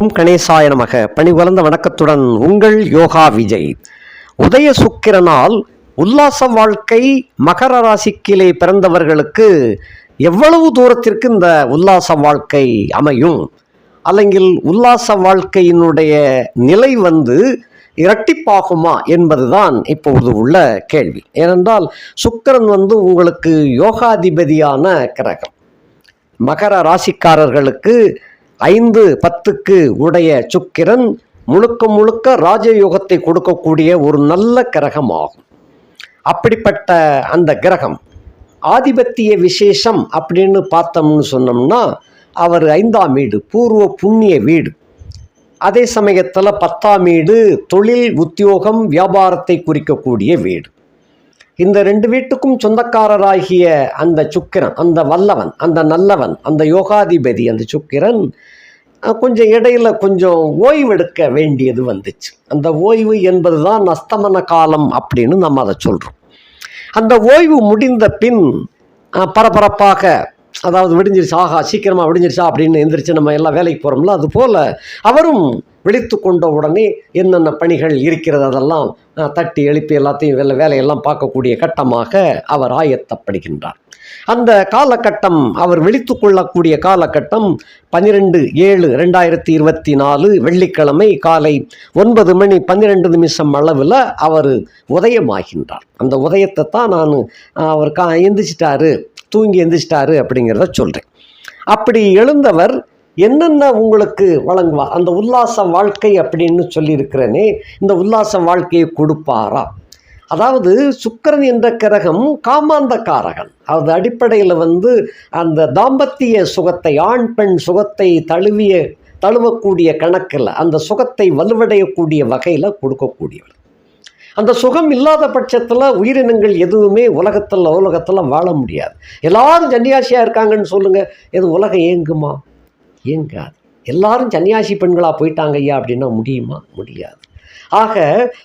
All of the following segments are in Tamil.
ஓம் கணேசாய நமக. பணிவளர்ந்த வணக்கத்துடன் உங்கள் யோகா விஜய். உதய சுக்கிரனால் உல்லாச வாழ்க்கை மகர ராசிக்கிலே பிறந்தவர்களுக்கு எவ்வளவு தூரத்திற்கு இந்த உல்லாச வாழ்க்கை அமையும்? அல்லங்கில் உல்லாச வாழ்க்கையினுடைய நிலை வந்து இரட்டிப்பாகுமா என்பதுதான் இப்பொழுது உள்ள கேள்வி. ஏனென்றால் சுக்கரன் வந்து உங்களுக்கு யோகாதிபதியான கிரகம். மகர ராசிக்காரர்களுக்கு ஐந்து பத்துக்கு உடைய சுக்கிரன் முழுக்க முழுக்க ராஜயோகத்தை கொடுக்கக்கூடிய ஒரு நல்ல கிரகம் ஆகும் அப்படிப்பட்ட அந்த கிரகம் ஆதிபத்திய விசேஷம் அப்படின்னு பார்த்தோம்னு சொன்னோம்னா அவர் ஐந்தாம் வீடு பூர்வ புண்ணிய வீடு. அதே சமயத்தில் பத்தாம் வீடு தொழில் உத்தியோகம் வியாபாரத்தை குறிக்கக்கூடிய வீடு. இந்த ரெண்டு வீட்டுக்கும் சொந்தக்காரராகிய அந்த சுக்கிரன் அந்த வல்லவன் அந்த நல்லவன் அந்த யோகாதிபதி அந்த சுக்கிரன் கொஞ்சம் இடையில கொஞ்சம் ஓய்வெடுக்க வேண்டியது வந்துச்சு. அந்த ஓய்வு என்பது தான் அஸ்தமன காலம் அப்படின்னு நம்ம அதை சொல்கிறோம் அந்த ஓய்வு முடிந்த பின் பரபரப்பாக அதாவது விடிஞ்சிருச்சு? ஆஹா சீக்கிரமாக விடிஞ்சிருச்சா? அப்படின்னு எந்திரிச்சு நம்ம எல்லாம் வேலைக்கு போகிறோம்ல அது போல் அவரும் விழித்து கொண்ட உடனே என்னென்ன பணிகள் இருக்கிறது அதெல்லாம் தட்டி எழுப்பி எல்லாத்தையும் வேலை வேலையெல்லாம் பார்க்கக்கூடிய கட்டமாக அவர் ஆயத்தப்படுகின்றார். அந்த காலகட்டம் அவர் விழித்து கொள்ளக்கூடிய காலகட்டம் பன்னிரெண்டு ஏழு ரெண்டாயிரத்தி இருபத்தி நாலு வெள்ளிக்கிழமை காலை ஒன்பது மணி பன்னிரெண்டு நிமிஷம் அளவில் அவர் உதயமாகின்றார். அந்த உதயத்தை தான் நான் அவர் கா எந்திரிச்சிட்டாரு. தூங்கி எந்திரிச்சிட்டாரு அப்படிங்கிறத சொல்கிறேன் அப்படி எழுந்தவர் என்னென்ன உங்களுக்கு வழங்குவார்? அந்த உல்லாச வாழ்க்கை அப்படின்னு சொல்லியிருக்கிறேனே இந்த உல்லாச வாழ்க்கையை கொடுப்பாரா? அதாவது சுக்கிரன் என்ற கிரகம் காமாந்தக்காரகன். அது அடிப்படையில் வந்து அந்த தாம்பத்திய சுகத்தை ஆண் பெண் சுகத்தை தழுவிய தழுவக்கூடிய கணக்கில் அந்த சுகத்தை வலுவடையக்கூடிய வகையில் கொடுக்கக்கூடியவர். அந்த சுகம் இல்லாத பட்சத்தில் உயிரினங்கள் எதுவுமே உலகத்தில் உலகத்தில் வாழ முடியாது. எல்லாரும் சன்னியாசியாக இருக்காங்கன்னு சொல்லுங்கள் எது உலகம் ஏங்குமா? ஏங்காது. எல்லாரும் சன்னியாசி பெண்களாக போயிட்டாங்க ஐயா அப்படின்னா முடியுமா? முடியாது. ஆக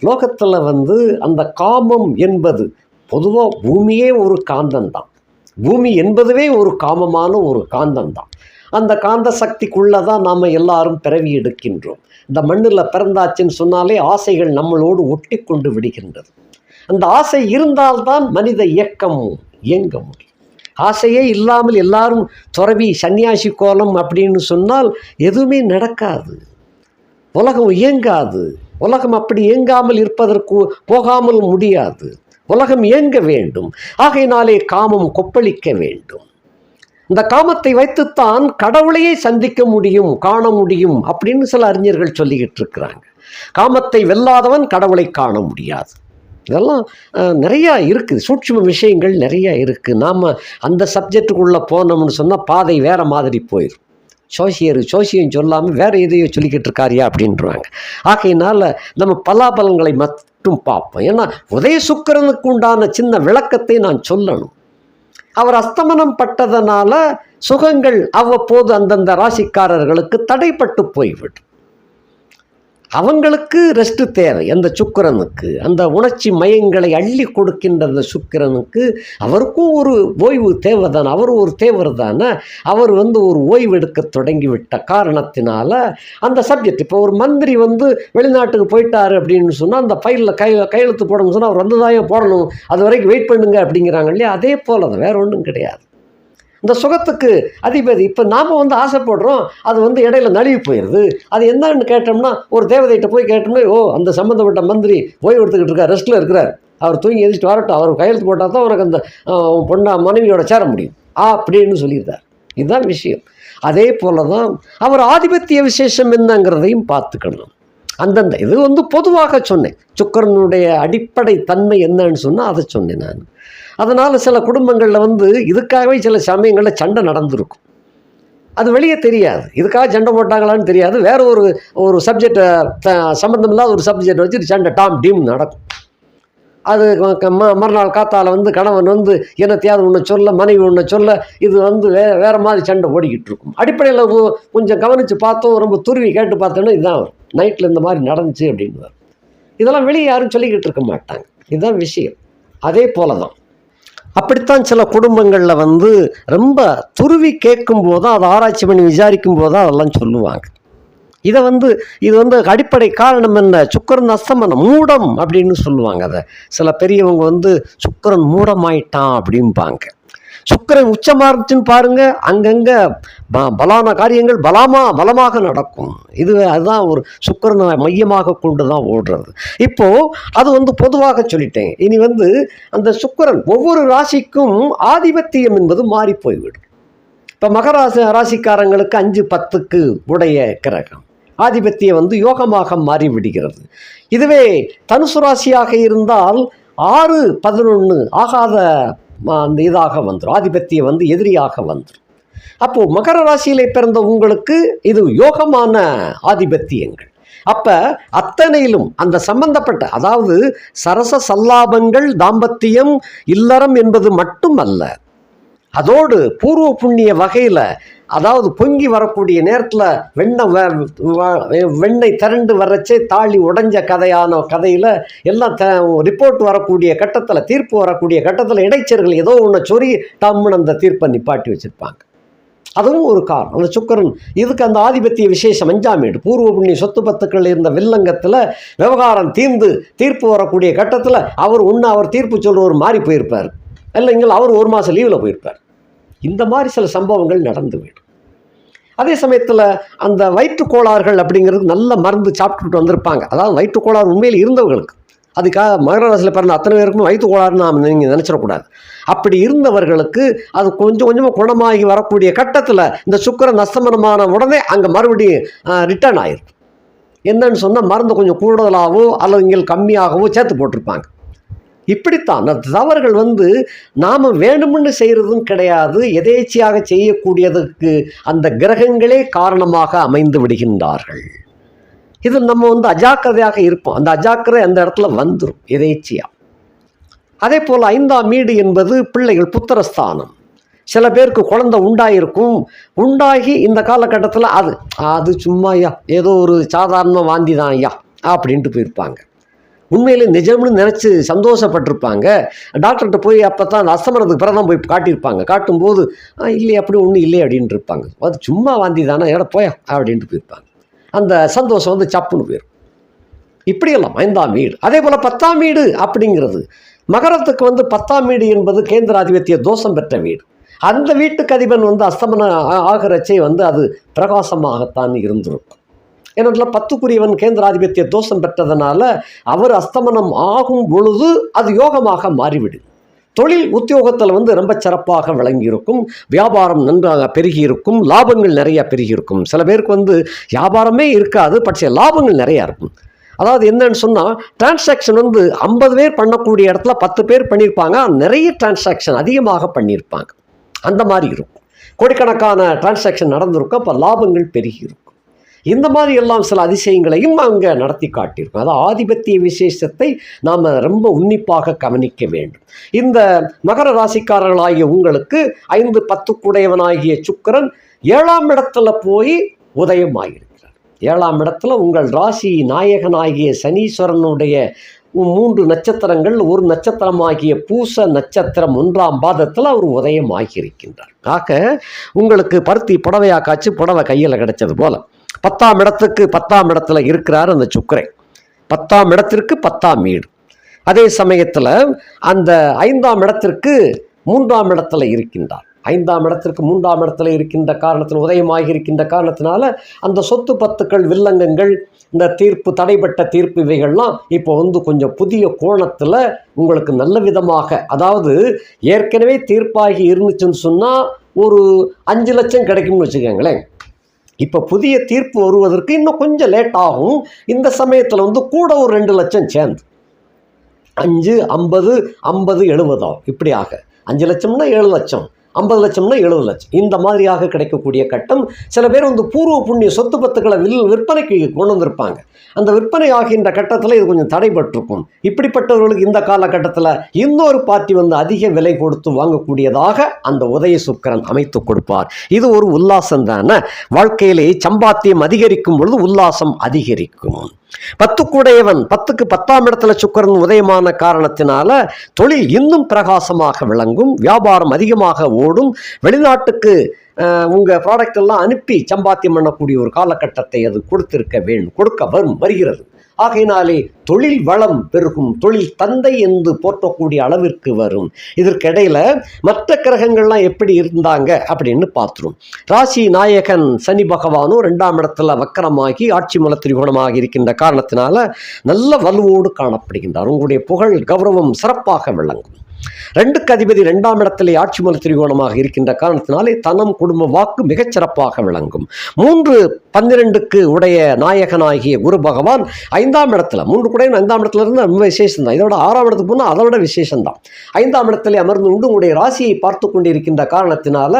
லோகத்தில் வந்து அந்த காமம் என்பது பொதுவாக பூமியே ஒரு காந்தம்தான். பூமி என்பதுவே ஒரு காமமான ஒரு காந்தம்தான். அந்த காந்த சக்திக்குள்ளே தான் நாம் எல்லாரும் பிறவி எடுக்கின்றோம். இந்த மண்ணில் பிறந்தாச்சுன்னு சொன்னாலே ஆசைகள் நம்மளோடு ஒட்டி கொண்டு விடுகின்றது. அந்த ஆசை இருந்தால்தான் மனித இயக்கம் இயங்க முடியும். ஆசையே இல்லாமல் எல்லாரும் துறவி சன்னியாசி கோலம் அப்படின்னு சொன்னால் எதுவுமே நடக்காது. உலகம் இயங்காது. உலகம் அப்படி இயங்காமல் இருப்பதற்கு போகாமல் முடியாது. உலகம் இயங்க வேண்டும். ஆகையினாலே காமம் கொப்பளிக்க வேண்டும். இந்த காமத்தை வைத்துத்தான் கடவுளையே சந்திக்க முடியும் காண முடியும் அப்படின்னு சில அறிஞர்கள் சொல்லிக்கிட்டு இருக்கிறாங்க. காமத்தை வெல்லாதவன் கடவுளை காண முடியாது. இதெல்லாம் நிறையா இருக்குது. சூட்சும விஷயங்கள் நிறையா இருக்குது நாம் அந்த சப்ஜெக்டுக்குள்ளே போனோம்னு சொன்னால் பாதை வேறு மாதிரி போயிடும் சோசியர் சோசியம் சொல்லாமல் வேறு எதையோ சொல்லிக்கிட்டு இருக்காரியா அப்படின்றாங்க. ஆகையினால் நம்ம பலாபலங்களை மட்டும் பார்ப்போம். ஏன்னா உதய சுக்கிரனுக்கு உண்டான சின்ன விளக்கத்தை நான் சொல்லணும். அவர் அஸ்தமனம் பட்டதனால சுகங்கள் அவ்வப்போது அந்தந்த ராசிக்காரர்களுக்கு தடைப்பட்டு போய்விடும். அவங்களுக்கு ரெஸ்ட் தேவை. அந்த சுக்கிரனுக்கு அந்த உணர்ச்சி மயங்களை அள்ளி கொடுக்கின்ற அந்த சுக்கிரனுக்கு அவருக்கும் ஒரு ஓய்வு தேவை தானே அவர் ஒரு தேவர் தானே அவர் வந்து ஒரு ஓய்வு எடுக்க தொடங்கிவிட்ட காரணத்தினால அந்த சப்ஜெக்ட் இப்போ ஒரு மந்திரி வந்து வெளிநாட்டுக்கு போயிட்டார் அப்படின்னு சொன்னால் அந்த ஃபைலில் கை கையெழுத்து போடணும்னு சொன்னால் அவர் வந்ததாயே போடணும். அது வரைக்கும் வெயிட் பண்ணுங்க அப்படிங்கிறாங்க இல்லையா? அதே போல் அது வேற ஒன்றும் கிடையாது. இந்த சுகத்துக்கு அதிபதி. இப்போ நாம் வந்து ஆசைப்படுறோம் அது வந்து இடையில நழுவி போயிடுது அது என்னன்னு கேட்டோம்னா ஒரு தேவதைகிட்ட போய் கேட்டோம்னா ஓ அந்த சம்மந்தப்பட்ட மந்திரி ஓய்வு எடுத்துக்கிட்டு இருக்கார் ரெஸ்ட்டில் இருக்கிறார். அவர் தூங்கி எதிர்த்து வரட்டும். அவர் கையெழுத்து போட்டால் தான் அவருக்கு அந்த பொண்ணா மனைவியோட சேர முடியும். ஆ அப்படின்னு சொல்லியிருந்தார். இதுதான் விஷயம். அதே போல தான் அவர் ஆதிபத்திய விசேஷம் என்னங்கிறதையும் பார்த்துக்கணும். அந்தந்த இது வந்து பொதுவாக சொன்னேன். சுக்கரனுடைய அடிப்படை தன்மை என்னன்னு சொன்னால் அதை சொன்னேன் நான். அதனால் சில குடும்பங்களில் வந்து இதுக்காகவே சில சமயங்களில் சண்டை நடந்திருக்கும். அது வெளியே தெரியாது. இதுக்காக சண்டை போட்டாங்களான்னு தெரியாது. வேற ஒரு ஒரு சப்ஜெக்டை சம்மந்தம் இல்லாத ஒரு சப்ஜெக்ட் வச்சுட்டு சண்டை டாம் டீம் நடக்கும். அது க- ம மறுநாள் காத்தால் வந்து கணவன் வந்து என்னத்தையாவது ஒன்று சொல்ல மனைவி ஒன்று சொல்ல இது வந்து வே வேறு மாதிரி சண்டை ஓடிக்கிட்டு இருக்கும். அடிப்படையில் கொஞ்சம் கவனித்து பார்த்தோம் ரொம்ப துருவி கேட்டு பார்த்தோன்னா இதுதான் வரும். நைட்டில் இந்த மாதிரி நடந்துச்சு அப்படின்னு இதெல்லாம் வெளியே யாரும் சொல்லிக்கிட்டு இருக்க மாட்டாங்க. இதுதான் விஷயம். அதே போல தான் அப்படித்தான் சில குடும்பங்களில் வந்து ரொம்ப துருவி கேட்கும் போது அதை ஆராய்ச்சி பண்ணி விசாரிக்கும் போது அதெல்லாம் சொல்லுவாங்க. இதை வந்து இது வந்து அடிப்படை காரணம் என்ன? சுக்கரன் அஸ்தமனம் மூடம் அப்படின்னு சொல்லுவாங்க அதை. சில பெரியவங்க வந்து சுக்கரன் மூடமாயிட்டான் அப்படிம்பாங்க. சுக்கரன் உச்சமாக இருந்துச்சுன்னு பாருங்கள் அங்கங்கே ப- பலான காரியங்கள் பலமாக பலமாக நடக்கும். இது அதுதான் ஒரு சுக்கரனை மையமாக கொண்டு தான் ஓடுறது. இப்போது அது வந்து பொதுவாக சொல்லிட்டேன். இனி வந்து அந்த சுக்கரன் ஒவ்வொரு ராசிக்கும் ஆதிபத்தியம் என்பது மாறி போய்விடும் இப்போ மகராசி ராசிக்காரங்களுக்கு அஞ்சு பத்துக்கு உடைய கிரகம். ஆதிபத்தியம் வந்து யோகமாக மாறிவிடுகிறது. இதுவே தனுசு ராசியாக இருந்தால் ஆறு பதினொன்று ஆகாத அந்த இதாக வந்துடும் ஆதிபத்தியம் வந்து எதிரியாக வந்துடும் அப்போது மகர ராசியிலே பிறந்த உங்களுக்கு இது யோகமான ஆதிபத்தியங்கள். அப்போ அத்தனையிலும் அந்த சம்பந்தப்பட்ட அதாவது சரச சல்லாபங்கள் தாம்பத்தியம் இல்லறம் என்பது மட்டும் அல்ல அதோடு பூர்வ புண்ணிய வகையில் அதாவது பொங்கி வரக்கூடிய நேரத்தில் வெண்ணெய் வ- வ- வெண்ணெய் திரண்டு வரச்சே தாலி உடைஞ்ச கதையான கதையில் எல்லாம் த ரிப்போர்ட் வரக்கூடிய கட்டத்தில் தீர்ப்பு வரக்கூடிய கட்டத்தில் இடைச்சர்கள் ஏதோ ஒன்று சொறி டம்முன்னு அந்த தீர்ப்பை நிப்பாட்டி வச்சுருப்பாங்க. அதுவும் ஒரு காரணம். அந்த சுக்கரன் இதுக்கு அந்த ஆதிபத்திய விசேஷம் அஞ்சாம் வீடு. பூர்வ புண்ணிய சொத்து பத்துக்கள் இருந்த வில்லங்கத்தில் விவகாரம் தீர்ந்து தீர்ப்பு வரக்கூடிய கட்டத்தில் அவர் ஒன்று அவர் தீர்ப்பு சொல்கிறவர் மாறி போயிருப்பார். இல்லைங்கள் அவர் ஒரு மாதம் லீவில் போயிருப்பார். இந்த மாதிரி சில சம்பவங்கள் நடந்து விடும் அதே சமயத்தில் அந்த வயிற்றுக் கோளாறுகள் அப்படிங்கிறது நல்ல மருந்து சாப்பிட்டுட்டு வந்திருப்பாங்க. அதாவது வயிற்றுக்கோளாறு உண்மையில் இருந்தவர்களுக்கு அதுக்காக மகர ராசியில் பிறந்த அத்தனை பேருக்கும் வயிற்று கோளாறுன்னு நாம் நீங்கள் நினச்சிடக்கூடாது. அப்படி இருந்தவர்களுக்கு அது கொஞ்சம் கொஞ்சமாக குணமாகி வரக்கூடிய கட்டத்தில் இந்த சுக்கரன் அஸ்தமனமான உடனே அங்கே மறுபடியும் ரிட்டர்ன் ஆயிருக்கும் என்னன்னு சொன்னால் மருந்து கொஞ்சம் கூடுதலாகவோ அல்லது இங்கே கம்மியாகவோ சேர்த்து போட்டிருப்பாங்க. இப்படித்தான். அந்த தவறுகள் வந்து நாம் வேணும்னு செய்கிறதும் கிடையாது எதேச்சியாக செய்யக்கூடியதுக்கு அந்த கிரகங்களே காரணமாக அமைந்து விடுகின்றார்கள். இதில் நம்ம வந்து அஜாக்கிரதையாக இருப்போம். அந்த அஜாக்கிரதை அந்த இடத்துல வந்துடும் எதேச்சியாக அதே போல் ஐந்தாம் வீடு என்பது பிள்ளைகள் புத்திரஸ்தானம். சில பேருக்கு குழந்தை உண்டாயிருக்கும். உண்டாகி இந்த காலகட்டத்தில் அது அது சும்மா ஐயா ஏதோ ஒரு சாதாரண வாந்தி தான் ஐயா அப்படின்ட்டு போயிருப்பாங்க. உண்மையிலே நிஜம்னு நினச்சி சந்தோஷப்பட்டிருப்பாங்க. டாக்டர்கிட்ட போய் அப்போ தான் அந்த அஸ்தமனத்துக்கு பிறகு தான் போய் காட்டியிருப்பாங்க. காட்டும்போது "ஆ, இல்லையே அப்படி ஒன்றும் இல்லை அப்படின்ட்டு இருப்பாங்க. அது சும்மா வாந்தி தானே எட போயா அப்படின்ட்டு போயிருப்பாங்க. அந்த சந்தோஷம் வந்து சப்புன்னு போயிடும் இப்படியெல்லாம் ஐந்தாம் வீடு. அதே போல் பத்தாம் வீடு அப்படிங்கிறது மகரத்துக்கு வந்து பத்தாம் வீடு என்பது கேந்திராதிபத்திய தோஷம் பெற்ற வீடு. அந்த வீட்டுக்கு அதிபன் வந்து அஸ்தமன ஆ- ஆகிறச்சே வந்து அது பிரகாசமாகத்தான் இருந்திருக்கும். ஏனென்றால் பத்துக்குரியவன் கேந்திராதிபத்திய தோஷம் பெற்றதனால அவர் அஸ்தமனம் ஆகும் பொழுது அது யோகமாக மாறிவிடும். தொழில் உத்தியோகத்தில் வந்து ரொம்ப சிறப்பாக விளங்கியிருக்கும். வியாபாரம் நன்றாக பெருகியிருக்கும். லாபங்கள் நிறையா பெருகியிருக்கும். சில பேருக்கு வந்து வியாபாரமே இருக்காது பட்ச லாபங்கள் நிறையா இருக்கும். அதாவது என்னன்னு சொன்னால் டிரான்சாக்ஷன் வந்து ஐம்பது பேர் பண்ணக்கூடிய இடத்துல பத்து பேர் பண்ணியிருப்பாங்க. நிறைய டிரான்சாக்ஷன் அதிகமாக பண்ணியிருப்பாங்க. அந்த மாதிரி இருக்கும். கோடிக்கணக்கான டிரான்சாக்ஷன் நடந்திருக்கும். அப்போ லாபங்கள் பெருகியிருக்கும். இந்த மாதிரி எல்லாம் சில அதிசயங்களையும் அங்கே நடத்தி காட்டியிருக்கும். அதாவது ஆதிபத்திய விசேஷத்தை நாம் ரொம்ப உன்னிப்பாக கவனிக்க வேண்டும். இந்த மகர ராசிக்காரர்களாகிய உங்களுக்கு ஐந்து பத்துக்குடையவனாகிய சுக்கிரன் ஏழாம் இடத்துல போய் உதயமாகியிருக்கிறார் ஏழாம் இடத்துல உங்கள் ராசி நாயகனாகிய சனீஸ்வரனுடைய மூன்று நட்சத்திரங்கள் ஒரு நட்சத்திரமாகிய பூச நட்சத்திரம் ஒன்றாம் பாதத்தில் அவர் உதயமாகியிருக்கின்றார். ஆக உங்களுக்கு பருத்தி புடவையா காய்ச்சி புடவை கையில் கிடைச்சது போல. பத்தாம் இடத்துக்கு பத்தாம் இடத்துல இருக்கிறார் அந்த சுக்கிரன் பத்தாம் இடத்திற்கு பத்தாம் வீடு. அதே சமயத்தில் அந்த ஐந்தாம் இடத்திற்கு மூன்றாம் இடத்துல இருக்கின்றார். ஐந்தாம் இடத்திற்கு மூன்றாம் இடத்துல இருக்கின்ற காரணத்தில் உதயமாகி இருக்கின்ற காரணத்தினால அந்த சொத்து பத்துக்கள் வில்லங்கங்கள் இந்த தீர்ப்பு தடைப்பட்ட தீர்ப்பு இவைகள்லாம் இப்போ வந்து கொஞ்சம் புதிய கோணத்தில் உங்களுக்கு நல்ல விதமாக அதாவது ஏற்கனவே தீர்ப்பாகி இருந்துச்சுன்னு சொன்னால் ஒரு அஞ்சு லட்சம் கிடைக்கும்னு வச்சுக்கோங்களேன். இப்போ புதிய தீர்ப்பு வருவதற்கு இன்னும் கொஞ்சம் லேட் ஆகும். இந்த சமயத்தில் வந்து கூட ஒரு ரெண்டு லட்சம் சேர்ந்து. அஞ்சு ஐம்பது ஐம்பது எழுபதாகும் இப்படியாக. அஞ்சு லட்சம்னா ஏழு லட்சம். ஐம்பது லட்சம்னா எழுபது லட்சம். இந்த மாதிரியாக கிடைக்கக்கூடிய கட்டம் சில பேர் வந்து பூர்வ புண்ணிய சொத்து பத்துக்களை வில் விற்பனைக்கு கொண்டு வந்திருப்பாங்க. அந்த விற்பனை ஆகின்ற கட்டத்தில் இது கொஞ்சம் தடைபட்டிருக்கும். இப்படிப்பட்டவர்களுக்கு இந்த காலகட்டத்தில் இன்னொரு பார்ட்டி வந்து அதிக விலை கொடுத்து வாங்கக்கூடியதாக அந்த உதய சுக்கரன் அமைத்து கொடுப்பார். இது ஒரு உல்லாசம் தானே? வாழ்க்கையிலே சம்பாத்தியம் அதிகரிக்கும் பொழுது உல்லாசம் அதிகரிக்கும். பத்துக்குடையவன் பத்துக்கு பத்தாம் இடத்துல சுக்கரன் உதயமான காரணத்தினால தொழில் இன்னும் பிரகாசமாக விளங்கும் வியாபாரம் அதிகமாக ஓடும். வெளிநாட்டுக்கு உங்கள் ப்ராடக்ட் எல்லாம் அனுப்பி சம்பாத்தியம் பண்ணக்கூடிய ஒரு காலகட்டத்தை அது கொடுத்திருக்க வேண்டும். கொடுக்க வரும் வருகிறது. ஆகையினாலே தொழில் வளம் பெருகும். தொழில் தந்தை என்று போற்றக்கூடிய அளவிற்கு வரும். இதற்கிடையில் மற்ற கிரகங்கள்லாம் எப்படி இருந்தாங்க அப்படின்னு பார்த்துரும். ராசி நாயகன் சனி பகவானும் ரெண்டாம் இடத்துல வக்கரமாகி ஆட்சி மல திரிகோணமாக இருக்கின்ற காரணத்தினால நல்ல வலுவோடு காணப்படுகின்றார். உங்களுடைய புகழ் கௌரவம் சிறப்பாக விளங்கும். ரெண்டுக்கு அதிபதி ரெண்டாம் இடத்திலே ஆட்சி மல திரிகோணமாக இருக்கின்ற காரணத்தினாலே தனம் குடும்ப வாக்கு மிகச்சிறப்பாக விளங்கும். மூன்று பன்னிரெண்டுக்கு உடைய நாயகனாகிய குரு பகவான் ஐந்தாம் இடத்துல மூன்று கூட ஐந்தாம் இடத்துல இருந்து ரொம்ப விசேஷம் தான் இதோட ஆறாம் இடத்துக்கு போனால் அதோட விசேஷம் தான் ஐந்தாம் இடத்திலே அமர்ந்து உண்டு உங்களுடைய ராசியை பார்த்து கொண்டிருக்கின்ற காரணத்தினால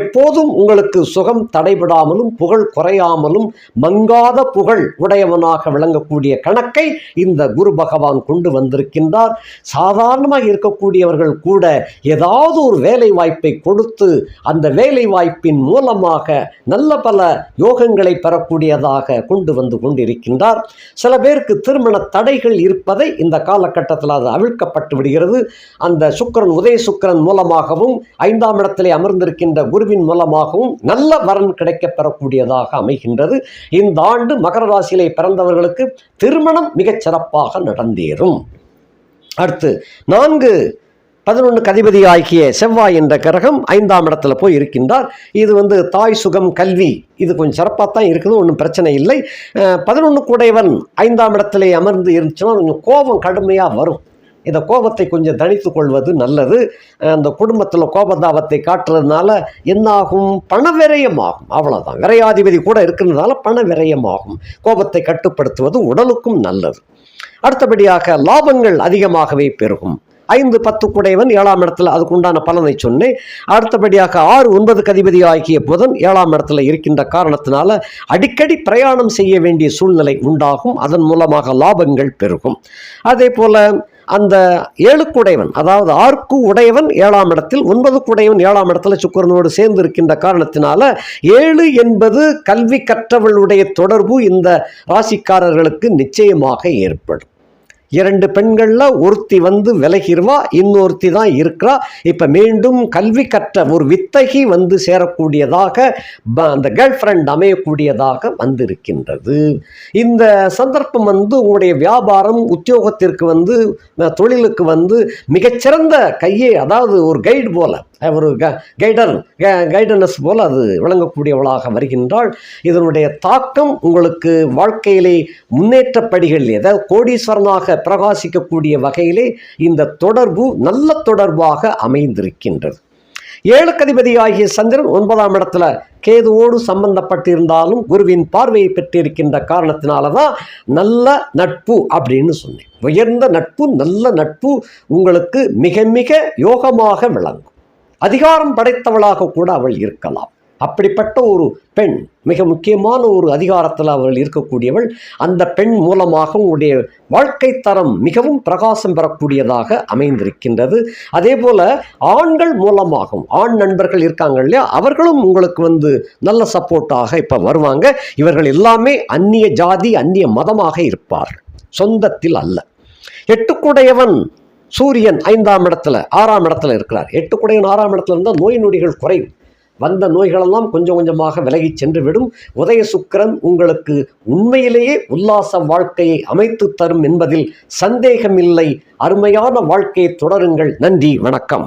எப்போதும் உங்களுக்கு சுகம் தடைபடாமலும் புகழ் குறையாமலும் மங்காத புகழ் உடையவனாக விளங்கக்கூடிய கணக்கை இந்த குரு பகவான் கொண்டு வந்திருக்கின்றார். சாதாரணமாக இருக்கக்கூடிய கூடியவர்கள் கூட ஏதாவது ஒரு வேலை வாய்ப்பை கொடுத்து அந்த வேலை வாய்ப்பின் மூலமாக நல்ல பல யோகங்களை பெறக்கூடியதாக கொண்டு வந்து கொண்டிருக்கின்றார். சில பேருக்கு திருமண தடைகள் இருப்பதை இந்த காலகட்டத்தில் அது அவிழ்க்கப்பட்டு விடுகிறது. அந்த சுக்கிரன் உதய சுக்கிரன் மூலமாகவும் ஐந்தாம் இடத்திலே அமர்ந்திருக்கின்ற குருவின் மூலமாகவும் நல்ல வரன் கிடைக்கப் பெறக்கூடியதாக அமைகின்றது. இந்த ஆண்டு மகர ராசியிலே பிறந்தவர்களுக்கு திருமணம் மிகச் சிறப்பாக நடந்தேறும். அடுத்து நான்கு பதினொன்று கதிபதி ஆகிய செவ்வாய் என்ற கிரகம் ஐந்தாம் இடத்துல போய் இருக்கின்றார் இது வந்து தாய் சுகம் கல்வி. இது கொஞ்சம் சிறப்பாக தான் இருக்குது ஒன்றும் பிரச்சனை இல்லை. பதினொன்று கூடையவன் ஐந்தாம் இடத்திலே அமர்ந்து இருந்துச்சுன்னா கொஞ்சம் கோபம் கடுமையாக வரும். இந்த கோபத்தை கொஞ்சம் தணித்து கொள்வது நல்லது. அந்த குடும்பத்தில் கோபதாபத்தை காட்டுறதுனால என்னாகும்? பண விரயமாகும் அவ்வளோதான் விரையாதிபதி கூட இருக்கிறதுனால பண விரயமாகும் கோபத்தை கட்டுப்படுத்துவது உடலுக்கும் நல்லது. அடுத்தபடியாக லாபங்கள் அதிகமாகவே பெருகும். ஐந்து பத்து குடையவன் ஏழாம் இடத்துல அதுக்கு உண்டான பலனை சொன்னேன் அடுத்தபடியாக ஆறு ஒன்பது கதிபதி ஆகிய புதன் ஏழாம் இடத்துல இருக்கின்ற காரணத்தினால அடிக்கடி பிரயாணம் செய்ய வேண்டிய சூழ்நிலை உண்டாகும். அதன் மூலமாக லாபங்கள் பெருகும். அதே போல அந்த ஏழுக்குடையவன் அதாவது ஆறுக்கு உடையவன் ஏழாம் இடத்தில் ஒன்பதுக்கு உடையவன் ஏழாம் இடத்துல சுக்கரனோடு சேர்ந்து இருக்கின்ற காரணத்தினால ஏழு என்பது கல்வி கற்றவளுடைய தொடர்பு இந்த ராசிக்காரர்களுக்கு நிச்சயமாக ஏற்படும். இரண்டு பெண்களில் ஒருத்தி வந்து விலகிடுவா இன்னொருத்தி தான் இருக்கிறா. இப்போ மீண்டும் கல்வி கற்ற ஒரு வித்தகி வந்து சேரக்கூடியதாக அந்த கேர்ள் ஃப்ரெண்ட் அமையக்கூடியதாக வந்திருக்கின்றது. இந்த சந்தர்ப்பம் வந்து உங்களுடைய வியாபாரம் உத்தியோகத்திற்கு வந்து தொழிலுக்கு வந்து மிகச்சிறந்த கையை அதாவது ஒரு கைடு போல ஒரு க கைடர் கைடனஸ் போல் அது விளங்கக்கூடியவளாக வருகின்றாள். இதனுடைய தாக்கம் உங்களுக்கு வாழ்க்கையிலே முன்னேற்றப்படிகள் ஏதாவது கோடீஸ்வரனாக பிரகாசிக்கக்கூடிய வகையிலே இந்த தொடர்பு நல்ல தொடர்பாக அமைந்திருக்கின்றது. ஏழுக்கதிபதி ஆகிய சந்திரன் ஒன்பதாம் இடத்துல கேதுவோடு சம்பந்தப்பட்டிருந்தாலும் குருவின் பார்வையை பெற்றிருக்கின்ற காரணத்தினால தான் நல்ல நட்பு அப்படின்னு சொன்னேன். உயர்ந்த நட்பு நல்ல நட்பு உங்களுக்கு மிக மிக யோகமாக விளங்கும். அதிகாரம் படைத்தவளாக கூட அவள் இருக்கலாம். அப்படிப்பட்ட ஒரு பெண் மிக முக்கியமான ஒரு அதிகாரத்தில் அவள் இருக்கக்கூடியவள் அந்த பெண் மூலமாக உங்களுடைய வாழ்க்கை தரம் மிகவும் பிரகாசம் பெறக்கூடியதாக அமைந்திருக்கின்றது. அதே போல் ஆண்கள் மூலமாகவும் ஆண் நண்பர்கள் இருக்காங்க இல்லையா அவர்களும் உங்களுக்கு வந்து நல்ல சப்போர்ட்டாக இப்போ வருவாங்க. இவர்கள் எல்லாமே அந்நிய ஜாதி அந்நிய மதமாக இருப்பார்கள். சொந்தத்தில் அல்ல. எட்டுக்குடையவன் சூரியன் ஐந்தாம் இடத்துல ஆறாம் இடத்துல இருக்கிறார். எட்டு குடையன் ஆறாம் இடத்துல இருந்தால் நோய் நொடிகள் குறையும். வந்த நோய்களெல்லாம் கொஞ்சம் கொஞ்சமாக விலகி சென்று விடும் உதய சுக்கரன் உங்களுக்கு உண்மையிலேயே உல்லாச வாழ்க்கையை அமைத்து தரும் என்பதில் சந்தேகமில்லை. அருமையான வாழ்க்கையை தொடருங்கள். நன்றி வணக்கம்.